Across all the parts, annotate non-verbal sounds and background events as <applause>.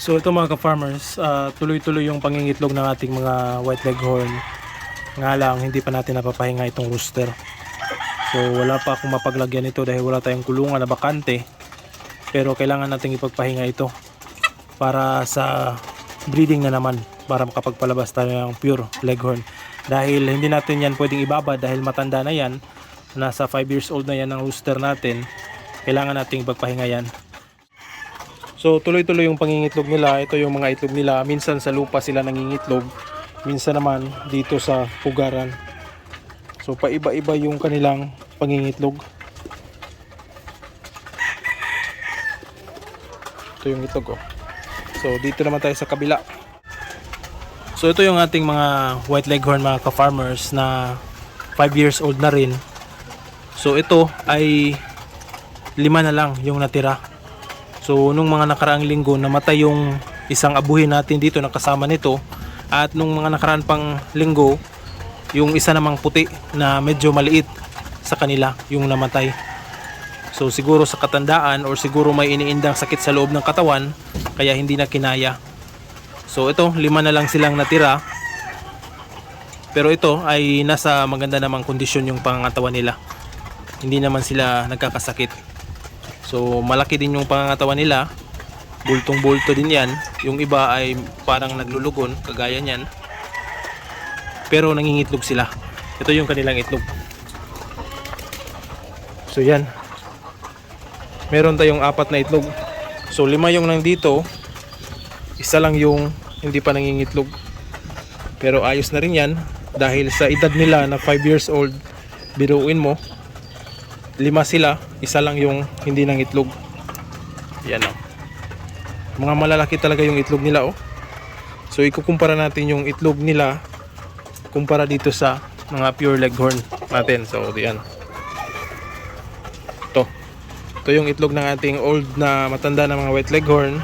So ito mga ka-farmers, ah, tuloy-tuloy yung pangingitlog ng ating mga white leghorn. Nga lang, hindi pa natin napapahinga itong rooster. So wala pa akong mapaglagyan ito dahil wala tayong kulungan na bakante. Pero kailangan nating ipagpahinga ito para sa breeding na naman para makapagpalabas tayo ng pure leghorn. Dahil hindi natin yan pwedeng ibaba dahil matanda na yan. Nasa 5 years old na yan ang rooster natin. Kailangan nating ipagpahinga yan. So tuloy-tuloy yung pangingitlog nila. Ito yung mga itlog nila. Minsan sa lupa sila nangingitlog. Minsan naman dito sa pugaran. So paiba-iba yung kanilang pangingitlog. Ito yung itlog oh. So dito naman tayo sa kabila. So ito yung ating mga white leghorn mga ka-farmers na 5 years old na rin. So ito ay lima na lang yung natira. So nung mga nakaraang linggo namatay yung isang abuhin natin dito na kasama nito at nung mga nakaraan pang linggo yung isa namang puti na medyo maliit sa kanila yung namatay. So siguro sa katandaan or siguro may iniindang sakit sa loob ng katawan kaya hindi na kinaya. So ito, lima na lang silang natira. Pero ito ay nasa maganda namang kondisyon yung pangangatawan nila. Hindi naman sila nagkakasakit. So malaki din yung pangangatawan nila. Bultong-bulto din yan. Yung iba ay parang naglulugon, kagaya niyan. Pero nangingitlog sila. Ito yung kanilang itlog. So yan. Meron tayong apat na itlog. So lima yung nandito. Isa lang yung hindi pa nangingitlog. Pero ayos na rin yan. Dahil sa edad nila na 5 years old, biruin mo, lima sila, isa lang yung hindi nangitlog. Yan o. Mga malalaki talaga yung itlog nila oh. So ikukumpara natin yung itlog nila kumpara dito sa mga pure leghorn natin. So yan. Ito. Ito yung itlog ng ating old na matanda na mga white leghorn.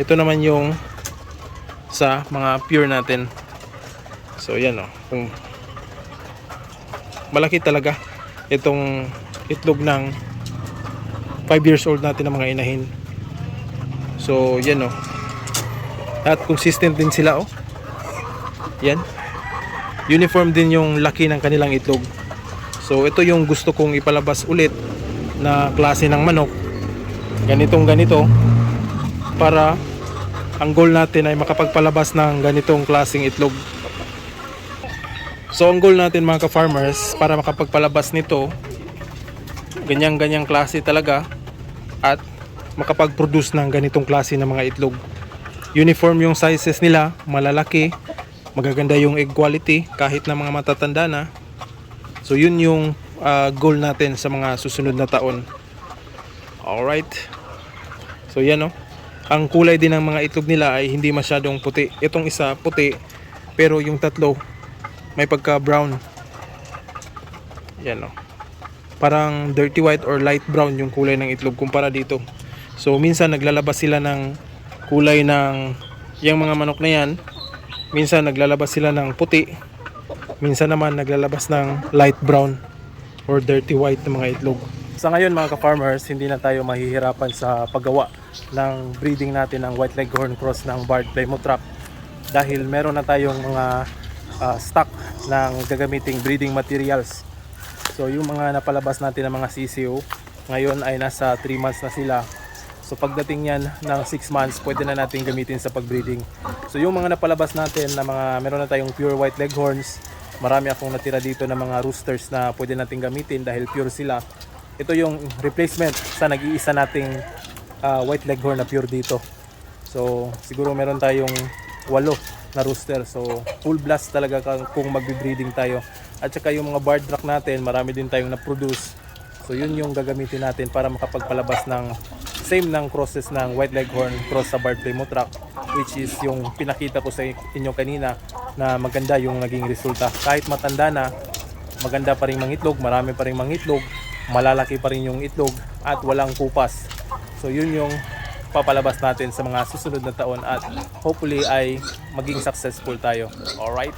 Ito naman yung sa mga pure natin. So yan oh. Kung malaki talaga itong itlog ng 5 years old natin ng mga inahin. So yan oh. At consistent din sila oh. Yan. Uniform din yung laki ng kanilang itlog. So ito yung gusto kong ipalabas ulit na klase ng manok. Ganitong ganito para ang goal natin ay makapagpalabas ng ganitong klaseng itlog. So ang goal natin mga ka-farmers para makapagpalabas nito ganyang-ganyang klase talaga at makapag-produce ng ganitong klase ng mga itlog. Uniform yung sizes nila, malalaki, magaganda yung egg quality kahit na mga matatanda na. So yun yung ah, goal natin sa mga susunod na taon. Alright. So yan oh. Ang kulay din ng mga itlog nila ay hindi masyadong puti. Itong isa puti pero yung tatlo may pagka brown. Yan oh. Parang dirty white or light brown yung kulay ng itlog kumpara dito. So minsan naglalabas sila ng kulay ng yung mga manok na yan. Minsan naglalabas sila ng puti. Minsan naman naglalabas ng light brown or dirty white ng mga itlog. Sa ngayon mga ka-farmers, hindi na tayo mahihirapan sa paggawa ng breeding natin ng white leghorn cross ng barred plymouth rock dahil meron na tayong mga ah, stock ng gagamiting breeding materials. So yung mga napalabas natin ng mga CCO, ngayon ay nasa 3 months na sila. So pagdating yan ng 6 months, pwede na natin gamitin sa pagbreeding. So yung mga napalabas natin na mga meron na tayong pure white leghorns, marami akong natira dito na mga roosters na pwede natin gamitin dahil pure sila. Ito yung replacement sa nag-iisa nating ah, white leghorn na pure dito. So siguro meron tayong walo na rooster. So full blast talaga kung magbe-breeding tayo. At saka yung mga barred rock natin, marami din tayong na-produce. So yun yung gagamitin natin para makapagpalabas ng same ng crosses ng white leghorn cross sa barred plymouth rock which is yung pinakita ko sa inyo kanina na maganda yung naging resulta. Kahit matanda na, maganda pa rin mangitlog, marami pa rin mangitlog, malalaki pa rin yung itlog at walang kupas. So yun yung papalabas natin sa mga susunod na taon at hopefully ay maging successful tayo. Alright?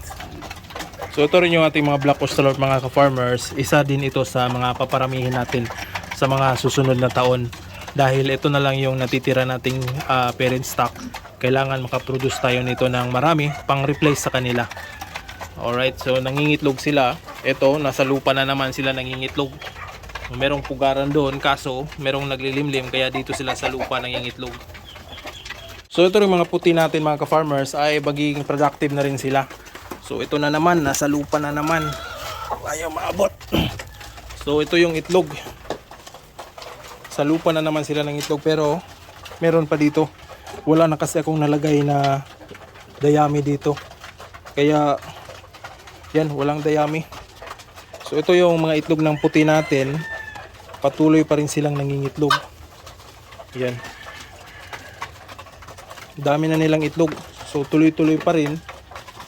So ito rin yung ating mga black ocelot mga ka-farmers. Isa din ito sa mga paparamihin natin sa mga susunod na taon. dahil ito na lang yung natitira nating ah, parent stock. Kailangan makaproduce tayo nito ng marami pang replace sa kanila. Alright, so nangingitlog sila. Ito, nasa lupa na naman sila nangingitlog. Merong pugaran doon, kaso merong naglilimlim kaya dito sila sa lupa nangingitlog. So ito rin mga puti natin mga ka-farmers ay magiging productive na rin sila. So ito na naman, nasa lupa na naman. Ayaw maabot. <clears throat> So ito yung itlog. Sa lupa na naman sila ng itlog pero meron pa dito. Wala na kasi akong nalagay na dayami dito. Kaya yan, walang dayami. So ito yung mga itlog ng puti natin. Patuloy pa rin silang nangingitlog. Yan. Dami na nilang itlog. So tuloy-tuloy pa rin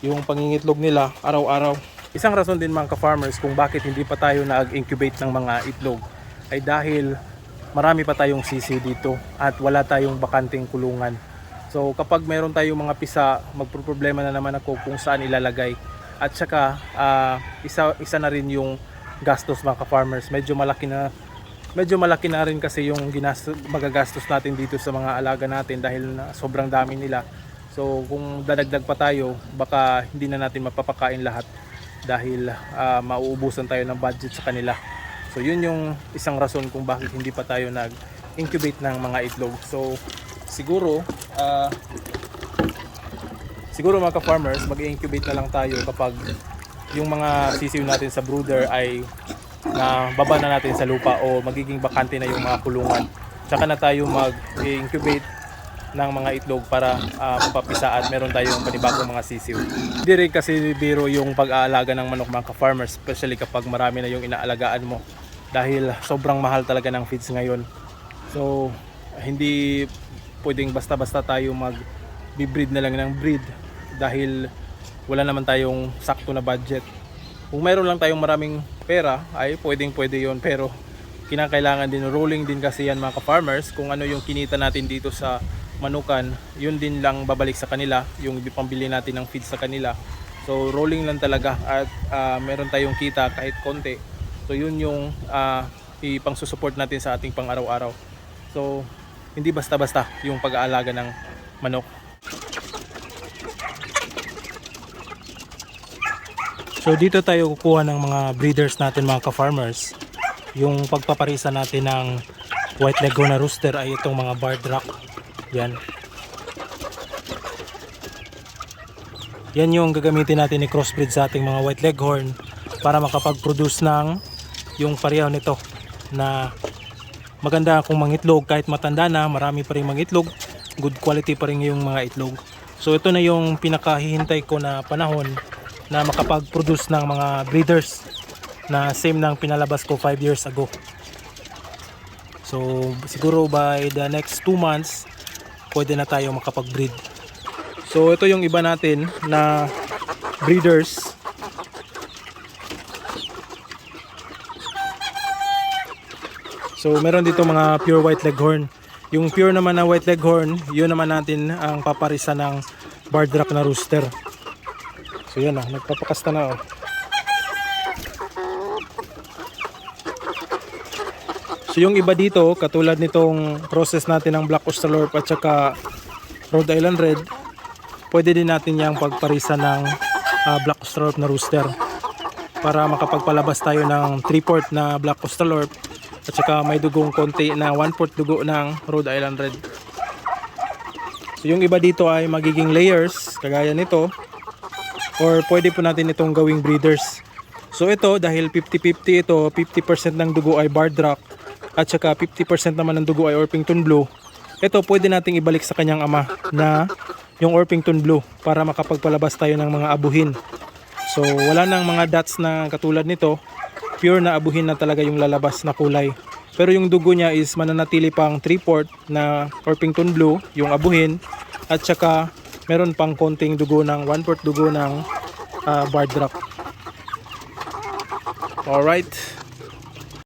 yung pangingitlog nila araw-araw. Isang rason din mga ka-farmers kung bakit hindi pa tayo nag-incubate ng mga itlog ay dahil marami pa tayong sisi dito at wala tayong bakanting kulungan. So kapag mayroon tayong mga pisa, magproblema na naman ako kung saan ilalagay. At saka ah, isa isa na rin yung gastos mga ka-farmers. Medyo malaki na medyo malaki na rin kasi yung ginastos, magagastos natin dito sa mga alaga natin dahil na sobrang dami nila. So kung dadagdag pa tayo, baka hindi na natin mapapakain lahat dahil ah, mauubusan tayo ng budget sa kanila. So yun yung isang rason kung bakit hindi pa tayo nag-incubate ng mga itlog. So siguro ah, siguro mga ka-farmers, mag-incubate na lang tayo kapag yung mga sisiw natin sa brooder ay na baba na natin sa lupa o magiging bakante na yung mga kulungan. Tsaka na tayo mag-incubate ng mga itlog para ah, mapapisa at meron tayong panibagong mga sisiw. Hindi rin kasi biro yung pag-aalaga ng manok mga ka-farmers, especially kapag marami na yung inaalagaan mo dahil sobrang mahal talaga ng feeds ngayon. So, hindi pwedeng basta-basta tayo mag breed na lang ng breed dahil wala naman tayong sakto na budget. Kung mayroon lang tayong maraming pera ay pwedeng pwede yon pero kinakailangan din rolling din kasi yan mga ka-farmers kung ano yung kinita natin dito sa manukan yun din lang babalik sa kanila yung pambili natin ng feed sa kanila. So rolling lang talaga at ah, meron tayong kita kahit konti. So yun yung uh, ipang support natin sa ating pang araw-araw so hindi basta-basta yung pag-aalaga ng manok So dito tayo kukuha ng mga breeders natin mga ka-farmers. Yung pagpaparisa natin ng white Laguna rooster ay itong mga barred rock. Yan. Yan yung gagamitin natin ni crossbreed sa ating mga white leghorn para makapag-produce ng yung pareho nito na maganda kung mangitlog kahit matanda na marami pa rin mangitlog good quality pa rin yung mga itlog so ito na yung pinakahihintay ko na panahon na makapag-produce ng mga breeders na same ng pinalabas ko 5 years ago. So siguro by the next 2 months pwede na tayo makapag-breed. So ito yung iba natin na breeders. So meron dito mga pure white leghorn. Yung pure naman na white leghorn, yun naman natin ang paparisa ng barred rock na rooster. So yan ah, nagpapakasta na oh. So yung iba dito, katulad nitong process natin ng Black Australorp at saka Rhode Island Red, pwede din natin yung pagparisa ng ah, Black Australorp na rooster para makapagpalabas tayo ng 3-port na Black Australorp at saka may dugong konti na 1-port dugo ng Rhode Island Red. So yung iba dito ay magiging layers, kagaya nito, or pwede po natin itong gawing breeders. So ito dahil 50-50 ito, 50% ng dugo ay barred rock at saka 50% naman ng dugo ay Orpington Blue. Ito pwede nating ibalik sa kanyang ama na yung Orpington Blue para makapagpalabas tayo ng mga abuhin. So wala nang mga dots na katulad nito, pure na abuhin na talaga yung lalabas na kulay. Pero yung dugo niya is mananatili pang 3-port na Orpington Blue, yung abuhin, at saka meron pang konting dugo ng 1-port dugo ng ah, barred rock. Alright.